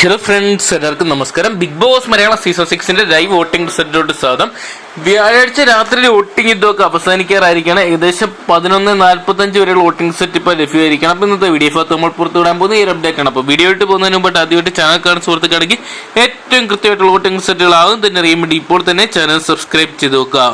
Hello friends എല്ലാവർക്കും നമസ്കാരം. Big Boss Malayalam season സിക്സിന്റെ ലൈവ് വോട്ടിംഗ് റിസൾട്ടിലോട്ട് സ്വാഗതം വ്യാഴാഴ്ച രാത്രി വോട്ടിംഗ് ഇതൊക്കെ അവസാനിക്കാറായിരിക്കണം ഏകദേശം പതിനൊന്ന് നാൽപ്പത്തഞ്ച് വരെയുള്ള വോട്ടിംഗ് സെറ്റ് ഇപ്പോൾ ലഭ്യമായിരിക്കണം അപ്പോൾ ഇന്നത്തെ വീഡിയോ ഭാഗത്ത് നമ്മൾ പുറത്തുവിടാൻ പോകുന്ന ഈ ഒരു അപ്ഡേറ്റ് ആണ് അപ്പോൾ വീഡിയോ ഇട്ട് പോകുന്നതിന് മുമ്പ് ആദ്യമായിട്ട് ചാനൽ കാണുന്ന സുഹൃത്തുക്കാണെങ്കിൽ ഏറ്റവും കൃത്യമായിട്ടുള്ള വോട്ടിംഗ് സെറ്റുകൾ ആകും തന്നെ അറിയാൻ വേണ്ടി ഇപ്പോൾ തന്നെ ചാനൽ സബ്സ്ക്രൈബ് ചെയ്ത് നോക്കുക.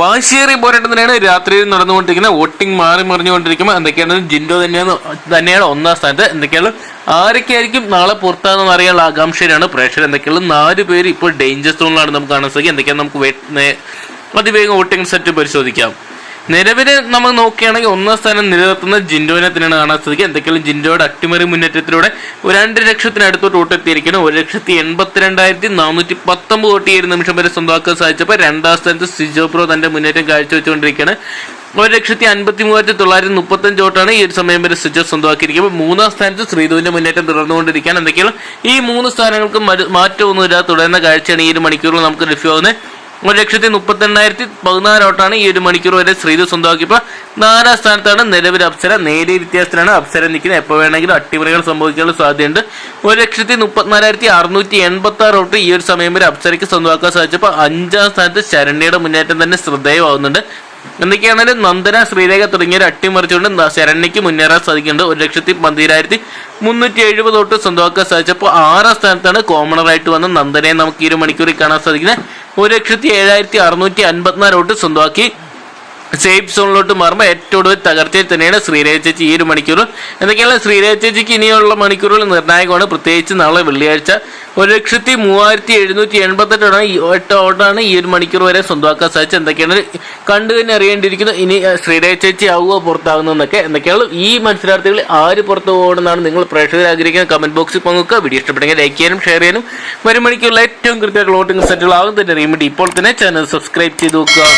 വാശിയേറിയ പോരാട്ടത്തിനാണ് രാത്രിയിൽ നടന്നുകൊണ്ടിരിക്കുന്നത് വോട്ടിംഗ് മാറി മറിഞ്ഞുകൊണ്ടിരിക്കുമ്പോൾ എന്തൊക്കെയാണ്? ജിൻഡോ തന്നെയാണ് തന്നെയാണ് ഒന്നാം സ്ഥാനത്ത്. എന്തൊക്കെയാണ്? ആരൊക്കെയായിരിക്കും നാളെ പുറത്താണെന്ന് അറിയാനുള്ള ആകാംക്ഷയിലാണ് പ്രേക്ഷകർ. എന്തൊക്കെയാണ്? നാല് പേര് ഇപ്പോൾ ഡേഞ്ചർ സോണിലാണ് നമുക്ക് കാണാൻ സാധിക്കും എന്തൊക്കെയാണ് നമുക്ക് അതിവേഗം വോട്ടിംഗ് സെറ്റ് പരിശോധിക്കാം. നിലവിൽ നമ്മൾ നോക്കുകയാണെങ്കിൽ ഒന്നാം സ്ഥാനം നിലനിർത്തുന്ന ജിൻഡോനെ തന്നെയാണ് കാണാൻ സാധിക്കുക. എന്തൊക്കെയാണ് ജിൻഡോയുടെ അട്ടിമറി മുന്നേറ്റത്തിലൂടെ രണ്ട് ലക്ഷത്തിനടുത്ത് തൊട്ട് എത്തിയിരിക്കുന്നു. ഒരു ലക്ഷത്തി എൺപത്തിരണ്ടായിരത്തി നാനൂറ്റി പത്തൊമ്പത് ഈ ഒരു നിമിഷം വരെ സ്വന്തമാക്കാൻ സാധിച്ചപ്പോൾ രണ്ടാം സ്ഥാനത്ത് സിജോ പ്രോ തന്റെ മുന്നേറ്റം കാഴ്ചവെച്ചുകൊണ്ടിരിക്കുകയാണ്. ഒരു ലക്ഷത്തി അൻപത്തി മൂവായിരത്തി തൊള്ളായിരത്തി മുപ്പത്തഞ്ച് വോട്ടാണ് ഈ ഒരു സമയം വരെ സിജോ സ്വന്തമാക്കിയിരിക്കുമ്പോൾ മൂന്നാം സ്ഥാനത്ത് ശ്രീധുവിന്റെ മുന്നേറ്റം തുടർന്നുകൊണ്ടിരിക്കുകയാണ്. എന്തൊക്കെയാണ്? ഈ മൂന്ന് സ്ഥാനങ്ങൾക്കും മാറ്റമൊന്നുമില്ല തുടരുന്ന കാഴ്ചയാണ് ഈ ഒരു മണിക്കൂറിൽ നമുക്ക് ലഭ്യമാകുന്നത്. ഒരു ലക്ഷത്തി മുപ്പത്തി എണ്ണായിരത്തി പതിനാല് വോട്ടാണ് ഈ ഒരു മണിക്കൂർ വരെ ശ്രീധു സ്വന്തമാക്കിയപ്പോൾ നാലാം സ്ഥാനത്താണ് നിലവിൽ അപ്സര. നേരിയ വ്യത്യാസത്തിലാണ് അപ്സര നിൽക്കുന്നത്. എപ്പോൾ വേണമെങ്കിലും അട്ടിമറികൾ സംഭവിക്കാനുള്ള സാധ്യതയുണ്ട്. ഒരു ലക്ഷത്തി മുപ്പത്തിനാലായിരത്തി അറുന്നൂറ്റി എൺപത്തി ആറ് വോട്ട് ഈ ഒരു സമയം വരെ അപ്സരയ്ക്ക് സ്വന്തമാക്കാൻ സാധിച്ചപ്പോൾ അഞ്ചാം സ്ഥാനത്ത് ശരണ്യയുടെ മുന്നേറ്റം തന്നെ ശ്രദ്ധേയമാവുന്നുണ്ട് എന്തൊക്കെയാണെങ്കിലും നന്ദന ശ്രീരേഖ തുടങ്ങിയവർ അട്ടിമറിച്ചുകൊണ്ട് ശരണ്യക്ക് മുന്നേറാൻ സാധിക്കുന്നുണ്ട്. ഒരു ലക്ഷത്തി പന്തിരായിരത്തി മുന്നൂറ്റി എഴുപത് തൊട്ട് സ്വന്തമാക്കാൻ സാധിച്ചപ്പോൾ ആറാം സ്ഥാനത്താണ് കോമണറായിട്ട് വന്ന നന്ദനയെ നമുക്ക് ഈ ഒരു മണിക്കൂറിൽ കാണാൻ സാധിക്കുന്നത്. ഒരു ലക്ഷത്തി ഏഴായിരത്തി അറുന്നൂറ്റി അൻപത്തിനാല് വോട്ട് സ്വന്തമാക്കി. സേഫ് സോണിലോട്ട് മാറുമ്പോൾ ഏറ്റവും കൂടുതൽ തകർച്ചയിൽ തന്നെയാണ് ശ്രീരേഖ ചേച്ചി ഈ ഒരു മണിക്കൂർ. എന്തൊക്കെയാണ് ശ്രീരേഖ ചേച്ചിക്ക് ഇനിയുള്ള മണിക്കൂറുകൾ നിർണായകമാണ്. പ്രത്യേകിച്ച് നാളെ വെള്ളിയാഴ്ച ഒരു ലക്ഷത്തി മൂവായിരത്തി എഴുന്നൂറ്റി എൺപത്തെട്ടാണ് എട്ട് ഓട്ടാണ് ഈ ഒരു മണിക്കൂർ വരെ സ്വന്തമാക്കാൻ സാധിച്ചത്. എന്തൊക്കെയാണ് കണ്ടു തന്നെ അറിയേണ്ടിയിരിക്കുന്നത് ഇനി ശ്രീരേഖ ചേച്ചി ആവുകയോ പുറത്താകുന്നതെന്നൊക്കെ എന്തൊക്കെയാണ് ഈ മത്സരാർത്ഥികളിൽ ആര് പുറത്തു പോകുമെന്നാണ് നിങ്ങൾ പ്രേക്ഷകർ ആഗ്രഹിക്കുന്ന കമന്റ് ബോക്സിൽ പങ്കുവെക്കുക. വീഡിയോ ഇഷ്ടപ്പെട്ടെങ്കിൽ ലൈക്ക് ചെയ്യാനും ഷെയർ ചെയ്യാനും വരും മണിക്കൂറിൽ ഏറ്റവും കൃത്യമായിട്ടുള്ള വോട്ടിംഗ് സെറ്റുകളാകും തന്നെ അറിയാൻ വേണ്ടി ഇപ്പോൾ തന്നെ ചാനൽ സബ്സ്ക്രൈബ് ചെയ്ത് നോക്കുക.